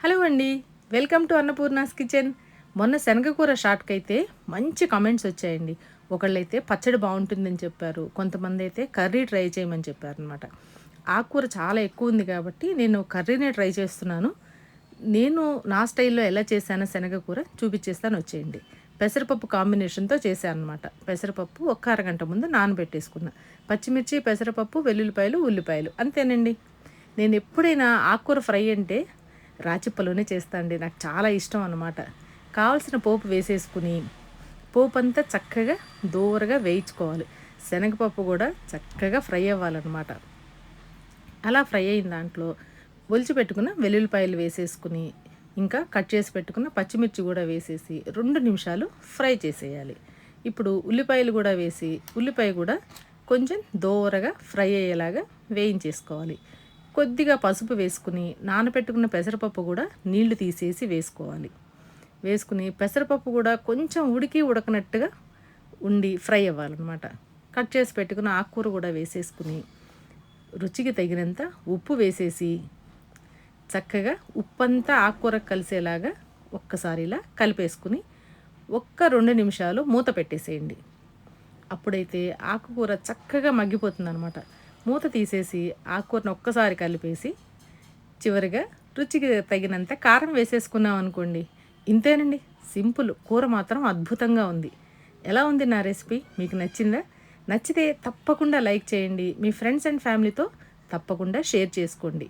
Hello అండి. Welcome to Annapurna's kitchen. మొన్న శనగకూర షార్ట్కి అయితే మంచి కామెంట్స్ వచ్చాయండి. ఒకళ్ళైతే పచ్చడి బాగుంటుందని చెప్పారు. కొంతమంది అయితే కర్రీ ట్రై చేయమని చెప్పారు అనమాట ఆకుకూర చాలా ఎక్కువ ఉంది కాబట్టి నేను కర్రీనే ట్రై చేస్తున్నాను. నేను నా స్టైల్లో ఎలా చేశానో శనగకూర చూపించేస్తాను వచ్చేయండి. పెసరపప్పు కాంబినేషన్తో చేశాను అనమాట పెసరపప్పు ఒక్క అరగంట ముందు నానబెట్టేసుకున్నా. పచ్చిమిర్చి పెసరపప్పు వెల్లుల్లిపాయలు ఉల్లిపాయలు అంతేనండి. నేను ఎప్పుడైనా ఆకుకూర ఫ్రై అంటే రాచిప్పలోనే చేస్తాండి నాకు చాలా ఇష్టం అనమాట కావాల్సిన పోపు వేసేసుకుని పోపు అంతా చక్కగా దూరగా వేయించుకోవాలి. శనగపప్పు కూడా చక్కగా ఫ్రై అవ్వాలన్నమాట. అలా ఫ్రై అయిన దాంట్లో ఒలిచి పెట్టుకున్న వెల్లుల్లిపాయలు వేసేసుకుని ఇంకా కట్ చేసి పెట్టుకున్న పచ్చిమిర్చి కూడా వేసేసి రెండు నిమిషాలు ఫ్రై చేసేయాలి. ఇప్పుడు ఉల్లిపాయలు కూడా వేసి ఉల్లిపాయ కూడా కొంచెం దోరగా ఫ్రై అయ్యేలాగా వేయించేసుకోవాలి. కొద్దిగా పసుపు వేసుకుని నానబెట్టుకున్న పెసరపప్పు కూడా నీళ్ళు తీసేసి వేసుకోవాలి. వేసుకుని పెసరపప్పు కూడా కొంచెం ఉడికి ఉడకనట్టుగా ఉండి ఫ్రై అవ్వాలన్నమాట. కట్ చేసి పెట్టుకున్న ఆకుకూర కూడా వేసేసుకుని రుచికి తగినంత ఉప్పు వేసేసి చక్కగా ఉప్పంతా ఆకుకూరకు కలిసేలాగా ఒక్కసారి ఇలా కలిపేసుకుని ఒక్క రెండు నిమిషాలు మూత పెట్టేసేయండి. అప్పుడైతే ఆకుకూర చక్కగా మగ్గిపోతుంది అనమాట మూత తీసేసి ఆకుకూరను ఒక్కసారి కలిపేసి చివరిగా రుచికి తగినంత కారం వేసేసుకున్నాం అనుకోండి. ఇంతేనండి. సింపుల్. కూర మాత్రం అద్భుతంగా ఉంది. ఎలా ఉంది నా రెసిపీ? మీకు నచ్చిందా? నచ్చితే తప్పకుండా లైక్ చేయండి. మీ ఫ్రెండ్స్ అండ్ ఫ్యామిలీతో తప్పకుండా షేర్ చేసుకోండి.